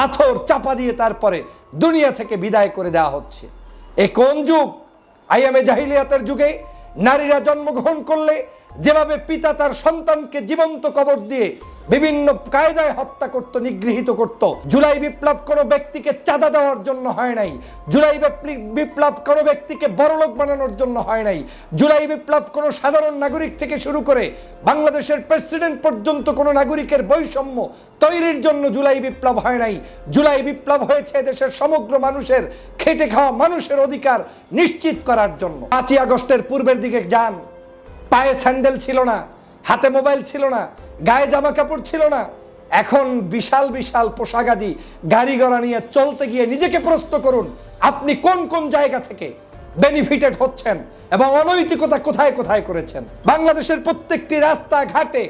পাথর চাপা দিয়ে তারপরে দুনিয়া থেকে বিদায় করে দেওয়া হচ্ছে। এ কোন যুগ? আইএমএ জাহিলিয়াতের যুগে নারীরা জন্মগ্রহণ করলে যেভাবে পিতা তার সন্তানকে জীবন্ত কবর দিয়ে বিভিন্ন কায়দায় হত্যা করত, নিগৃহীত করত। জুলাই বিপ্লব কোনো ব্যক্তিকে চাঁদা দেওয়ার জন্য হয় নাই। জুলাই বিপ্লব কোনো ব্যক্তিকে বড়লোক বানানোর জন্য হয় নাই। জুলাই বিপ্লব কোনো সাধারণ নাগরিক থেকে শুরু করে বাংলাদেশের প্রেসিডেন্ট পর্যন্ত কোনো নাগরিকের বৈষম্য তৈরির জন্য জুলাই বিপ্লব হয় নাই। জুলাই বিপ্লব হয়েছে দেশের সমগ্র মানুষের খেটে খাওয়া মানুষের অধিকার নিশ্চিত করার জন্য। পাঁচই আগস্টের পূর্বের দিকে যান। পায়ে স্যান্ডেল ছিল না, হাতে মোবাইল ছিল না গায়ে জামা কাপড় ছিল না। এখন বিশাল বিশাল পোশাকাদি গাড়ি ঘোড়া নিয়ে চলতে গিয়ে নিজেকে প্রশ্ন করুন, আপনি কোন কোন জায়গা থেকে বেনিফিটেড হচ্ছেন এবং অনৈতিকতা কোথায় কোথায় করেছেন? বাংলাদেশের প্রত্যেকটি রাস্তা ঘাটে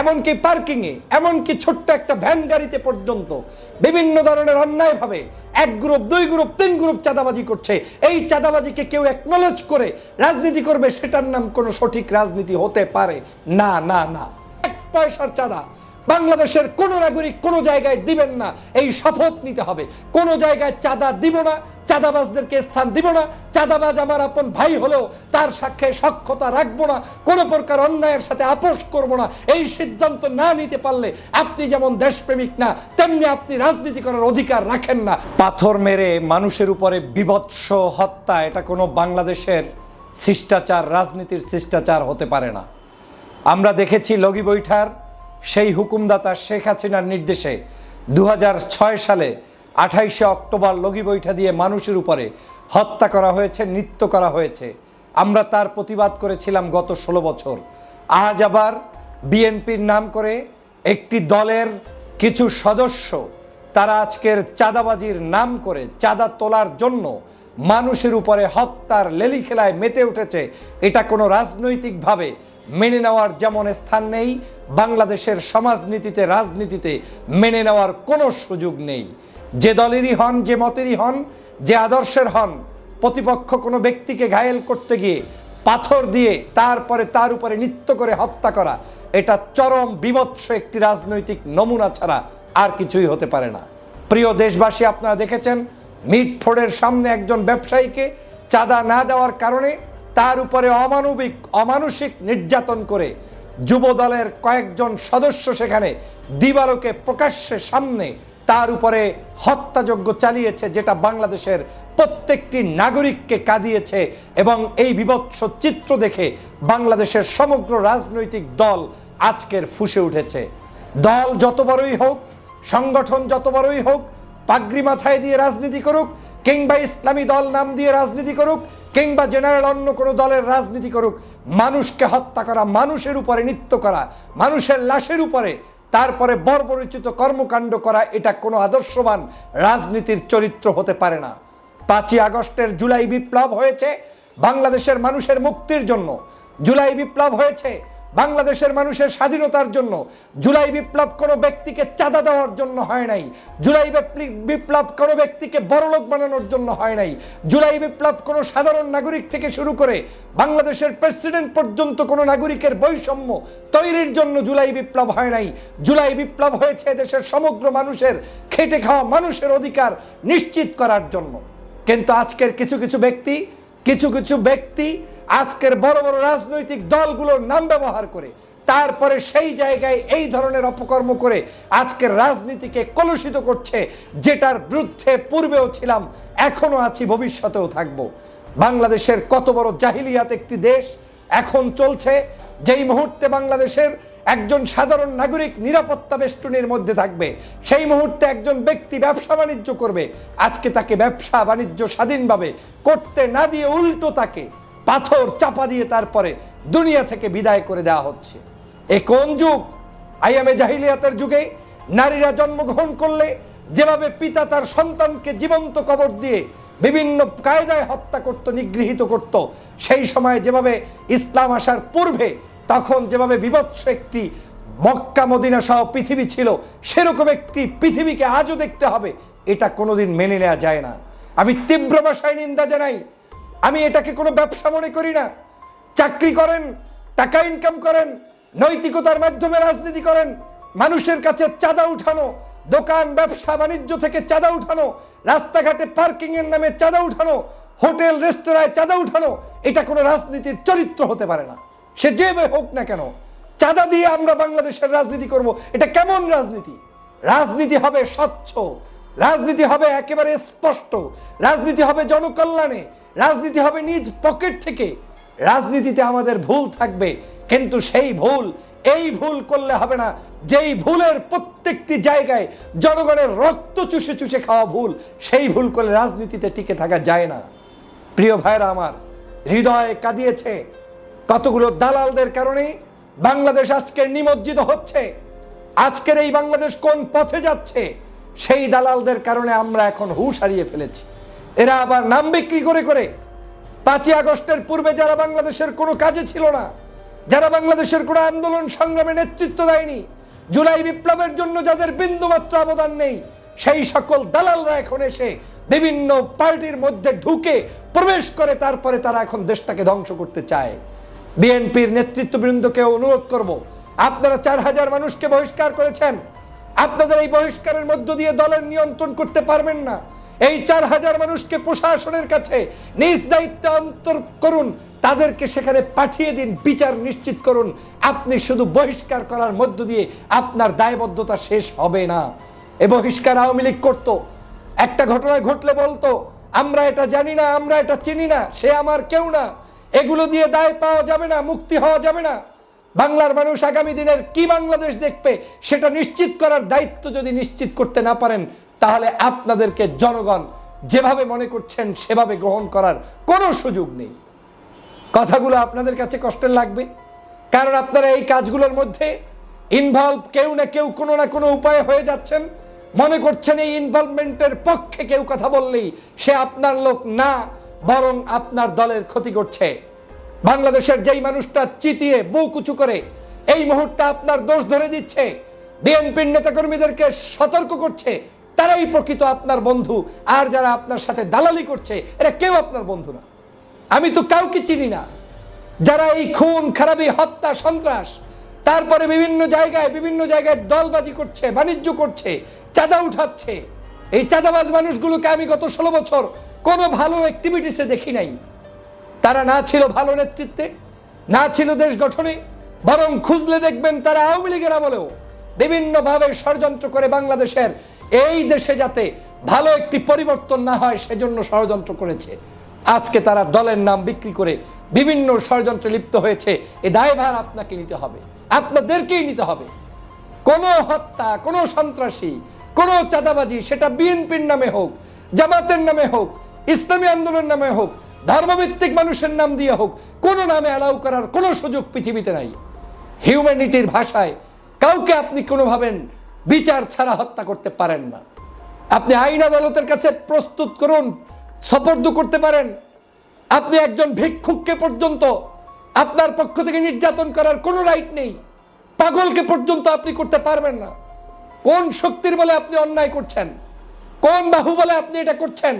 এমনকি পার্কিংয়ে, এমনকি ছোট্ট একটা ভ্যান গাড়িতে পর্যন্ত বিভিন্ন ধরনের অন্যায়ভাবে এক গ্রুপ দুই গ্রুপ তিন গ্রুপ চাঁদাবাজি করছে। এই চাঁদাবাজিকে কেউ একনলেজ করে রাজনীতি করবে, সেটার নাম কোনো সঠিক রাজনীতি হতে পারে। না না না। পয়সার চাঁদা বাংলাদেশের কোনো নাগরিক কোনো জায়গায় দিবেন না। এই শপথ নিতে হবে। কোনো জায়গায় চাঁদা দিব না, চাঁদাবাজদেরকে স্থান দিব না। চাঁদাবাজ আমার আপন ভাই হলেও তার সাক্ষে সক্ষতা রাখব না। কোনো প্রকার অন্যায়ের সাথে আপোষ করব না। এই সিদ্ধান্ত না নিতে পারলে আপনি যেমন দেশপ্রেমিক না, তেমনি আপনি রাজনীতি করার অধিকার রাখেন না। পাথর মেরে মানুষের উপরে বিভৎস হত্যা, এটা কোনো বাংলাদেশের শিষ্টাচার, রাজনীতির শিষ্টাচার হতে পারে না। আমরা দেখেছি লগি বৈঠার সেই হুকুমদাতা শেখ হাসিনার নির্দেশে দু হাজার ছয় সালে আঠাইশে অক্টোবর লগি বৈঠা দিয়ে মানুষের উপরে হত্যা করা হয়েছে, নৃত্য করা হয়েছে। আমরা তার প্রতিবাদ করেছিলাম গত ষোলো বছর। আজ আবার বিএনপির নাম করে একটি দলের কিছু সদস্য তারা আজকের চাঁদাবাজির নাম করে চাঁদা তোলার জন্য মানুষের উপরে হত্যার লেলি খেলায় মেতে উঠেছে। এটা কোনো রাজনৈতিকভাবে মেনে নেওয়ার যেমন স্থান নেই, বাংলাদেশের সমাজনীতিতে, রাজনীতিতে মেনে নেওয়ার কোনো সুযোগ নেই। যে দলেরই হন, যে মতেরই হন, যে আদর্শের হন, প্রতিপক্ষ কোনো ব্যক্তিকে ঘায়েল করতে গিয়ে পাথর দিয়ে তারপরে তার উপরে নৃত্য করে হত্যা করা, এটা চরম বিভৎস একটি রাজনৈতিক নমুনা ছাড়া আর কিছুই হতে পারে না। প্রিয় দেশবাসী, আপনারা দেখেছেন মিটফোর্ডের সামনে একজন ব্যবসায়ীকে চাঁদা না দেওয়ার কারণে তার উপরে অমানবিক, অমানসিক নির্যাতন করে যুব দলের কয়েকজন সদস্য সেখানে দিবালোকে প্রকাশ্যে সামনে তার উপরে হত্যাযজ্ঞ চালিয়েছে, যেটা বাংলাদেশের প্রত্যেকটি নাগরিককে কাঁদিয়েছে এবং এই বিভৎস চিত্র দেখে বাংলাদেশের সমগ্র রাজনৈতিক দল আজকের ফুসে উঠেছে। দল যত বড়ই হোক, সংগঠন যত বড়ই হোক, পাগড়ি মাথায় দিয়ে রাজনীতি করুক কিংবা ইসলামী দল নাম দিয়ে রাজনীতি করুক কিংবা জেনারেল অন্য কোনো দলের রাজনীতি করুক, মানুষকে হত্যা করা, মানুষের উপরে নৃত্য করা, মানুষের লাশের উপরে, তারপরে বর্বরিচিত কর্মকাণ্ড করা, এটা কোনো আদর্শবান রাজনীতির চরিত্র হতে পারে না। পাঁচই আগস্টের জুলাই বিপ্লব হয়েছে বাংলাদেশের মানুষের মুক্তির জন্য। জুলাই বিপ্লব হয়েছে বাংলাদেশের মানুষের স্বাধীনতার জন্য জুলাই বিপ্লব কোনো ব্যক্তিকে চাঁদা দেওয়ার জন্য হয় নাই। জুলাই বিপ্লব কোনো ব্যক্তিকে বড়লোক বানানোর জন্য হয় নাই। জুলাই বিপ্লব কোনো সাধারণ নাগরিক থেকে শুরু করে বাংলাদেশের প্রেসিডেন্ট পর্যন্ত কোনো নাগরিকের বৈষম্য তৈরির জন্য জুলাই বিপ্লব হয় নাই। জুলাই বিপ্লব হয়েছে দেশের সমগ্র মানুষের খেটে খাওয়া মানুষের অধিকার নিশ্চিত করার জন্য। কিন্তু আজকের কিছু কিছু ব্যক্তি কিছু কিছু ব্যক্তি আজকের বড় বড় রাজনৈতিক দলগুলোর নাম ব্যবহার করে তারপরে সেই জায়গায় এই ধরনের অপকর্ম করে আজকের রাজনীতিকে কলুষিত করছে, যেটার বিরুদ্ধে পূর্বেও ছিলাম, এখনও আছি, ভবিষ্যতেও থাকব। বাংলাদেশের কত বড় জাহিলিয়াত একটি দেশ এখন চলছে, যেই মুহূর্তে বাংলাদেশের একজন সাধারণ নাগরিক নিরাপত্তা বেষ্টনীর মধ্যে থাকবে। সেই মুহূর্তে একজন ব্যক্তি ব্যবসা বাণিজ্য করবে। আজকে তাকে ব্যবসা বাণিজ্য স্বাধীনভাবে করতে না দিয়ে উল্টো তাকে পাথর চাপা দিয়ে তারপরে দুনিয়া থেকে বিদায় করে দেওয়া হচ্ছে। এ কোন যুগ? আইএমএ জাহিলিয়াতের যুগে নারীরা জন্মগ্রহণ করলে যেভাবে পিতা তার সন্তানকে জীবন্ত কবর দিয়ে বিভিন্ন কায়দায় হত্যা করত, নিগৃহীত করত, সেই সময় যেভাবে ইসলাম আসার পূর্বে তখন যেভাবে বিভৎস একটি মক্কা মদিনা সহ পৃথিবী ছিল, সেরকম একটি পৃথিবীকে আজও দেখতে হবে। এটা কোনোদিন মেনে নেওয়া যায় না। আমি তীব্র ভাষায় নিন্দা জানাই। আমি এটাকে কোনো ব্যবসা মনে করি না। চাকরি করেন, টাকা ইনকাম করেন, নৈতিকতার মাধ্যমে রাজনীতি করেন, মানুষের কাছে চাঁদা উঠানো, দোকান, ব্যবসা, বাণিজ্য থেকে চাঁদা উঠানো, রাস্তাঘাটে পার্কিং এর নামে চাঁদা উঠানো, হোটেল, রেস্তোরাঁয় চাঁদা উঠানো, এটা কোনো রাজনীতির চরিত্র হতে পারে না। সে যে হোক না কেন, চাঁদা দিয়ে আমরা বাংলাদেশের রাজনীতি করব, এটা কেমন রাজনীতি? রাজনীতি হবে স্বচ্ছ, রাজনীতি হবে একেবারে স্পষ্ট, রাজনীতি হবে জনকল্যাণে, রাজনীতি হবে নিজ পকেট থেকে। রাজনীতিতে আমাদের ভুল থাকবে, কিন্তু সেই ভুল, এই ভুল করলে হবে না। যেই ভুলের প্রত্যেকটি জায়গায় জনগণের রক্ত চুষে চুষে খাওয়া ভুল, সেই ভুল করলে রাজনীতিতে টিকে থাকা যায় না। প্রিয় ভাইরা আমার, হৃদয়ে কাঁদিয়েছে কতগুলো দালালদের কারণে বাংলাদেশ আজকে নিমজ্জিত হচ্ছে? আজকের এই বাংলাদেশ কোন পথে যাচ্ছে? সেই দালালদের কারণে আমরা এখন হুশ হারিয়ে ফেলেছি। এরা আবার নাম বিক্রি করে করে পাঁচই আগস্টের পূর্বে যারা বাংলাদেশের কোনো কাজে ছিল না, যারা বাংলাদেশের কোনো আন্দোলন সংগ্রামে নেতৃত্ব দেয়নি, জুলাই বিপ্লবের জন্য যাদের বিন্দুমাত্র অবদান নেই, সেই সকল দালালরা এখন এসে বিভিন্ন পার্টির মধ্যে ঢুকে প্রবেশ করে, তারপরে তারা এখন দেশটাকে ধ্বংস করতে চায়। বিএনপির নেতৃত্ববৃন্দকে অনুরোধ করব, আপনারা চার হাজার মানুষকে বহিষ্কার করেছেন। আপনাদের এই বহিষ্কারের মধ্য দিয়ে দলের নিয়ন্ত্রণ করতে পারবেন না। এই চার হাজার মানুষকে প্রশাসনের কাছে নিজ দায়িত্বে অন্তর করুন, তাদেরকে সেখানে পাঠিয়ে দিন, বিচার নিশ্চিত করুন। আপনি শুধু বহিষ্কার করার মধ্য দিয়ে আপনার দায়বদ্ধতা শেষ হবে না। এ বহিষ্কার আওয়ামী লীগ করতো। একটা ঘটনা ঘটলে বলতো, আমরা এটা জানি না, আমরা এটা চিনি না, সে আমার কেউ না। এগুলো দিয়ে দায় পাওয়া যাবে না, মুক্তি হওয়া যাবে না। বাংলার মানুষ আগামী দিনের কি বাংলাদেশ দেখবে, সেটা নিশ্চিত করার দায়িত্ব যদি নিশ্চিত করতে না পারেন, তাহলে আপনাদেরকে জনগণ যেভাবে মনে করছেন, সেভাবে গ্রহণ করার কোনো সুযোগ নেই। কথাগুলো আপনাদের কাছে কষ্টের লাগবে, কারণ আপনারা এই কাজগুলোর মধ্যে ইনভলভ কেউ না কেউ কোনো না কোনো উপায়ে হয়ে যাচ্ছেন। মনে করছেন এই ইনভলভমেন্টের পক্ষে কেউ কথা বললেই সে আপনার লোক না বরং আপনার দলের ক্ষতি করছে। বাংলাদেশের যেই মানুষটা চিতিয়ে বুকুচু করে, এই মুহূর্তে আপনার দোষ ধরে দিচ্ছে। বিএনপির নেতাকর্মীদেরকে সতর্ক করছে। তারাই প্রকৃত আপনার বন্ধু। আর যারা আপনার সাথে দালালি করছে, এরা কেউ আপনার বন্ধু না। আমি তো কাউকে চিনি না। যারা এই খুন, খারাপি, হত্যা, সন্ত্রাস, তারপরে বিভিন্ন জায়গায় বিভিন্ন জায়গায় দলবাজি করছে, বাণিজ্য করছে, চাঁদা উঠাচ্ছে। এই চাঁদাবাজ মানুষগুলোকে আমি গত ষোলো বছর কোনো ভালো অ্যাক্টিভিটিসে দেখি নাই। তারা না ছিল ভালো নেতৃত্বে, না ছিল দেশ গঠনে, বরং খুঁজলে দেখবেন তারা আওয়ামী লীগের আমলেও বিভিন্নভাবে ষড়যন্ত্র করে বাংলাদেশের এই দেশে যাতে ভালো একটি পরিবর্তন না হয়, সেজন্য ষড়যন্ত্র করেছে। আজকে তারা দলের নাম বিক্রি করে বিভিন্ন ষড়যন্ত্রে লিপ্ত হয়েছে। এ দায়ভার আপনাকে নিতে হবে, আপনাদেরকেই নিতে হবে। কোনো হত্যা, কোনো সন্ত্রাসী, কোনো চাঁদাবাজি, সেটা বিএনপির নামে হোক, জামাতের নামে হোক ইসলামী আন্দোলন নামে হোক, ধর্মভিত্তিক মানুষের নাম দিয়ে হোক, কোনো নামে অ্যালাউ করার কোনো সুযোগ পৃথিবীতে নাই। হিউম্যানিটির ভাষায় কাউকে আপনি কোনোভাবে বিচার ছাড়া হত্যা করতে পারেন না। আপনি আইন আদালতের কাছে প্রস্তুত করুন, সপর্দ করতে পারেন। আপনি একজন ভিক্ষুককে পর্যন্ত আপনার পক্ষ থেকে নির্যাতন করার কোনো রাইট নেই। পাগলকে পর্যন্ত আপনি করতে পারবেন না। কোন শক্তির বলে আপনি অন্যায় করছেন? কোন বাহু বলে আপনি এটা করছেন?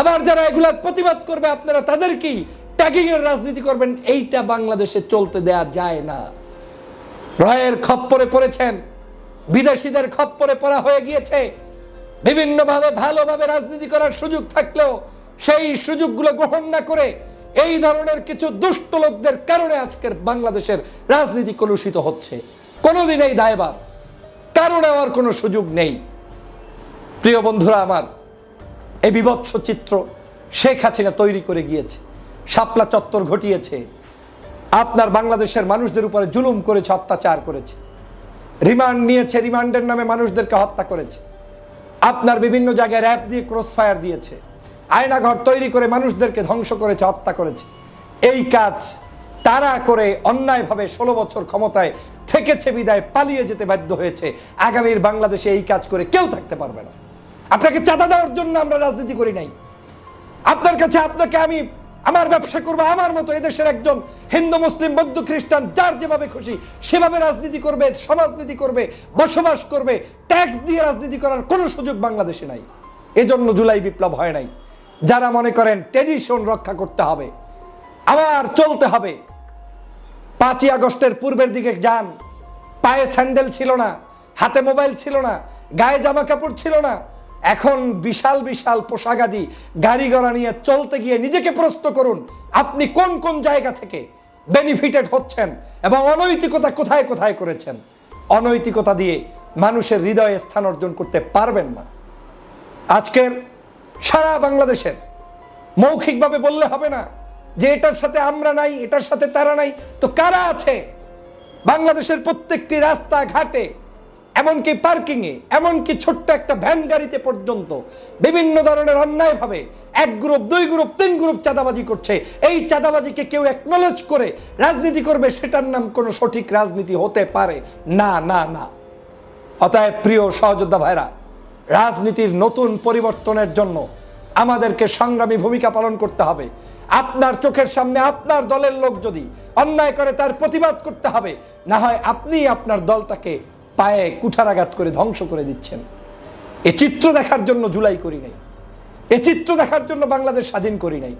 আবার যারা এগুলার প্রতিবাদ করবে, আপনারা তাদেরকেই ট্যাগিং এর রাজনীতি করবেন। এইটা বাংলাদেশে চলতে দেয়া যায় না। রয়ের খপ্পরে পড়েছেন, বিদেশিদের খপ্পরে পড়া হয়ে গিয়েছে। বিভিন্নভাবে ভালোভাবে রাজনীতি করার সুযোগ থাকলেও সেই সুযোগগুলো গ্রহণ না করে এই ধরনের কিছু দুষ্ট লোকদের কারণে আজকের বাংলাদেশের রাজনীতি কলুষিত হচ্ছে। কোনোদিন এই দায়বার নেওয়ার কোনো সুযোগ নেই। প্রিয় বন্ধুরা আমার এই বিভৎস চিত্র শেখ হাসিনা তৈরি করে গিয়েছে। শাপলা চত্বর ঘটিয়েছে। আপনার বাংলাদেশের মানুষদের উপরে জুলুম করেছে, অত্যাচার করেছে। রিমান্ড নিয়েছে, রিমান্ডের নামে মানুষদেরকে হত্যা করেছে। আপনার বিভিন্ন জায়গায় র্যাপ দিয়ে ক্রস ফায়ার দিয়েছে। আয়নাঘর তৈরি করে মানুষদেরকে ধ্বংস করেছে, হত্যা করেছে। এই কাজ তারা করে অন্যায়ভাবে ষোলো বছর ক্ষমতায় থেকেছে, বিদায় পালিয়ে যেতে বাধ্য হয়েছে। আগামীর বাংলাদেশে এই কাজ করে কেউ থাকতে পারবে না। আপনাকে চাঁদা দেওয়ার জন্য আমরা রাজনীতি করি নাই। আপনার কাছে আপনাকে আমি আমার ব্যবসা করব, আমার মতো এদেশের একজন হিন্দু, মুসলিম, বৌদ্ধ, খ্রিস্টান, যার যেভাবে খুশি, সেভাবে রাজনীতি করবে, সমাজনীতি করবে, বসবাস করবে ট্যাক্স দিয়ে রাজনীতি করার কোনো সুযোগ বাংলাদেশে নাই। এজন্য জুলাই বিপ্লব হয় নাই। যারা মনে করেন ট্রেডিশন রক্ষা করতে হবে, আবার চলতে হবে। পাঁচই আগস্টের পূর্বের দিকে যান। পায়ে স্যান্ডেল ছিল না, হাতে মোবাইল ছিল না, গায়ে জামা কাপড় ছিল না এখন বিশাল বিশাল পোশাকাদি গাড়ি ঘোড়া নিয়ে চলতে গিয়ে নিজেকে প্রশ্ন করুন, আপনি কোন কোন জায়গা থেকে বেনিফিটেড হচ্ছেন এবং অনৈতিকতা কোথায় কোথায় করেছেন? অনৈতিকতা দিয়ে মানুষের হৃদয়ে স্থান অর্জন করতে পারবেন না। আজকের সারা বাংলাদেশের মৌখিকভাবে বললে হবে না যে এটার সাথে আমরা নাই, এটার সাথে তারা নাই। তো কারা আছে? বাংলাদেশের প্রত্যেকটি রাস্তা ঘাটে এমনকি পার্কিংয়ে, এমনকি ছোট্ট একটা ভ্যান গাড়িতে পর্যন্ত বিভিন্ন ধরনের অন্যায়ভাবে এক গ্রুপ দুই গ্রুপ তিন গ্রুপ চাঁদাবাজি করছে। এই চাঁদাবাজিকে কেউ একনলেজ করে রাজনীতি করবে, সেটার নাম কোনো সঠিক রাজনীতি হতে পারে। না না না। অতএব প্রিয় সহযোদ্ধা ভাইরা, রাজনীতির নতুন পরিবর্তনের জন্য আমাদেরকে সংগ্রামী ভূমিকা পালন করতে হবে। আপনার চোখের সামনে আপনার দলের লোক যদি অন্যায় করে, তার প্রতিবাদ করতে হবে। না হয় আপনি আপনার দলটাকে পায়ে কুঠারাঘাত করে ধ্বংস করে দিচ্ছেন। এ চিত্র দেখার জন্য জুলাই করি নাই। এ চিত্র দেখার জন্য বাংলাদেশ স্বাধীন করি নাই।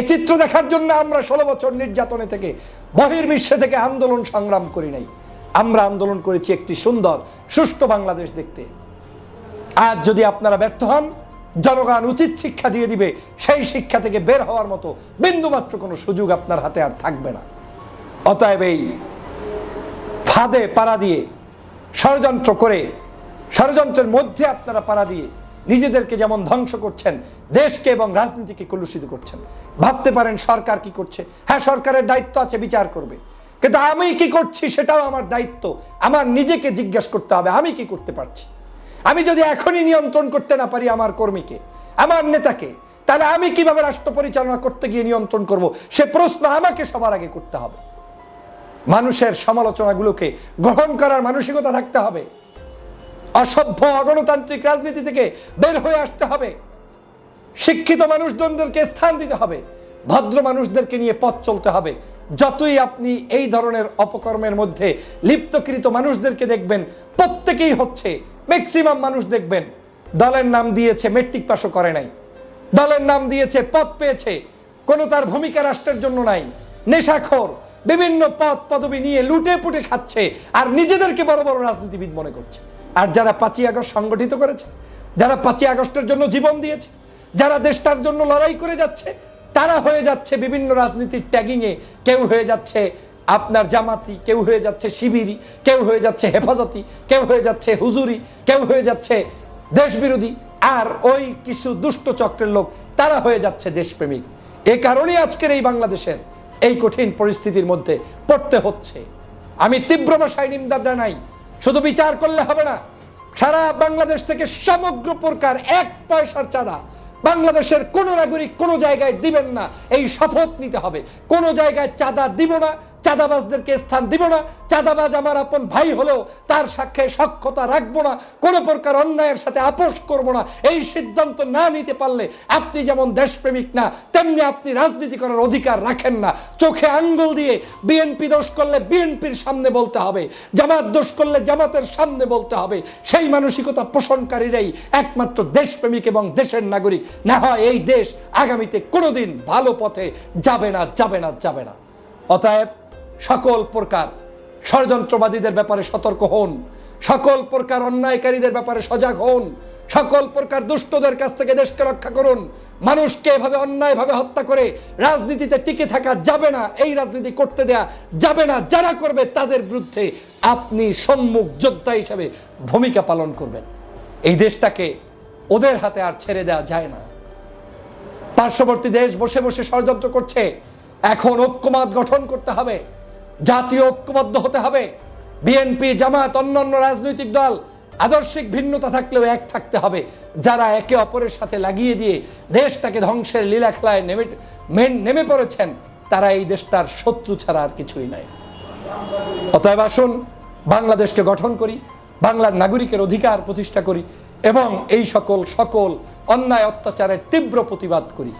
এ চিত্র দেখার জন্য আমরা ষোলো বছর নির্যাতনে থেকে, বহির্বিশ্বে থেকে আন্দোলন সংগ্রাম করি নাই। আমরা আন্দোলন করেছি একটি সুন্দর, সুষ্ঠু বাংলাদেশ দেখতে। আজ যদি আপনারা ব্যর্থ হন, জনগণ উচিত শিক্ষা দিয়ে দিবে, সেই শিক্ষা থেকে বের হওয়ার মতো বিন্দুমাত্র কোনো সুযোগ আপনার হাতে আর থাকবে না। অতএব এই ফাঁদে পাড়া দিয়ে ষড়যন্ত্র করে, ষড়যন্ত্রের মধ্যে আপনারা পাড়া দিয়ে নিজেদেরকে যেমন ধ্বংস করছেন, দেশকে এবং রাজনীতিকে কলুষিত করছেন। ভাবতে পারেন সরকার কি করছে? হ্যাঁ সরকারের দায়িত্ব আছে, বিচার করবে। কিন্তু আমি কি করছি সেটাও আমার দায়িত্ব। আমার নিজেকে জিজ্ঞাসা করতে হবে, আমি কি করতে পারছি? আমি যদি এখনই নিয়ন্ত্রণ করতে না পারি আমার কর্মীকে, আমার নেতাকে, তাহলে আমি কীভাবে রাষ্ট্র পরিচালনা করতে গিয়ে নিয়ন্ত্রণ করব? সে প্রশ্ন আমাকে সবার আগে করতে হবে। মানুষের সমালোচনাগুলোকে গ্রহণ করার মানসিকতা থাকতে হবে। অসভ্য অগণতান্ত্রিক রাজনীতি থেকে বের হয়ে আসতে হবে। শিক্ষিত মানুষজনদেরকে স্থান দিতে হবে। ভদ্র মানুষদেরকে নিয়ে পথ চলতে হবে। যতই আপনি এই ধরনের অপকর্মের মধ্যে লিপ্তকৃত মানুষদেরকে দেখবেন, প্রত্যেকেই হচ্ছে ম্যাক্সিমাম মানুষ দেখবেন। দলের নাম দিয়েছে মেট্রিক পাশও করে নাই। দলের নাম দিয়েছে পদ পেয়েছে। কোনো তার ভূমিকা রাষ্ট্রের জন্য নাই। নেশাখোর বিভিন্ন পদ পদবি নিয়ে লুটে পুটে খাচ্ছে আর নিজেদেরকে বড় বড় রাজনীতিবিদ মনে করছে। আর যারা পাঁচই আগস্ট সংগঠিত করেছে, যারা পাঁচই আগস্টের জন্য জীবন দিয়েছে, যারা দেশটার জন্য লড়াই করে যাচ্ছে, তারা হয়ে যাচ্ছে বিভিন্ন রাজনীতির ট্যাগিংয়ে। কেউ হয়ে যাচ্ছে আপনার জামাতি, কেউ হয়ে যাচ্ছে শিবিরি, কেউ হয়ে যাচ্ছে হেফাজতি, কেউ হয়ে যাচ্ছে হুজুরি, কেউ হয়ে যাচ্ছে দেশবিরোধী। আর ওই কিছু দুষ্ট চক্রের লোক, তারা হয়ে যাচ্ছে দেশপ্রেমিক। এ কারণে আজকের এই বাংলাদেশের এই কঠিন পরিস্থিতির মধ্যে পড়তে হচ্ছে। আমি তীব্র ভাষায় নিন্দা জানাই, শুধু বিচার করলে হবে না, সারা বাংলাদেশ থেকে সমগ্র প্রকার এক পয়সার চাঁদা বাংলাদেশের কোনো নাগরিক কোনো জায়গায় দিবেন না, এই শপথ নিতে হবে। কোনো জায়গায় চাঁদা দিব না চাঁদাবাজদেরকে স্থান দিব না। চাঁদাবাজ আমার আপন ভাই হলেও তার সাক্ষে সক্ষতা রাখব না। কোনো প্রকার অন্যায়ের সাথে আপোষ করব না। এই সিদ্ধান্ত না নিতে পারলে আপনি যেমন দেশপ্রেমিক না, তেমনি আপনি রাজনীতি করার অধিকার রাখেন না। চোখে আঙ্গুল দিয়ে বিএনপি দোষ করলে বিএনপির সামনে বলতে হবে। জামাত দোষ করলে জামাতের সামনে বলতে হবে। সেই মানসিকতা পোষণকারীরাই একমাত্র দেশপ্রেমিক এবং দেশের নাগরিক। না হয় এই দেশ আগামীতে কোনোদিন ভালো পথে যাবে না যাবে না যাবে না। অতএব সকল প্রকার ষড়যন্ত্রবাদীদের ব্যাপারে সতর্ক হন। সকল প্রকার অন্যায়কারীদের ব্যাপারে সজাগ হন। সকল প্রকার দুষ্টদের কাছ থেকে দেশকে রক্ষা করুন। মানুষকে এভাবে অন্যায়ভাবে হত্যা করে রাজনীতিতে টিকে থাকা যাবে না, এই রাজনীতি করতে দেয়া যাবে না, যারা করবে তাদের বিরুদ্ধে আপনি সম্মুখ যোদ্ধা হিসাবে ভূমিকা পালন করবেন। এই দেশটাকে ওদের হাতে আর ছেড়ে দেওয়া যায় না। পার্শ্ববর্তী দেশ বসে বসে ষড়যন্ত্র করছে। এখন ঐক্যমাত গঠন করতে হবে। জাতীয় ঐক্যবদ্ধ হতে হবে। বিএনপি জামাত অন্যান্য রাজনৈতিক দল, আদর্শিক ভিন্নতা থাকলেও এক থাকতে হবে। যারা একে অপরের সাথে লাগিয়ে দিয়ে দেশটাকে ধ্বংসের লীলা খেলায় নেমে নেমে পড়েছেন, তারা এই দেশটার শত্রু ছাড়া আর কিছুই নাই অতএব আসুন, বাংলাদেশকে গঠন করি, বাংলার নাগরিকের অধিকার প্রতিষ্ঠা করি এবং এই সকল সকল অন্যায়, অত্যাচারের তীব্র প্রতিবাদ করি।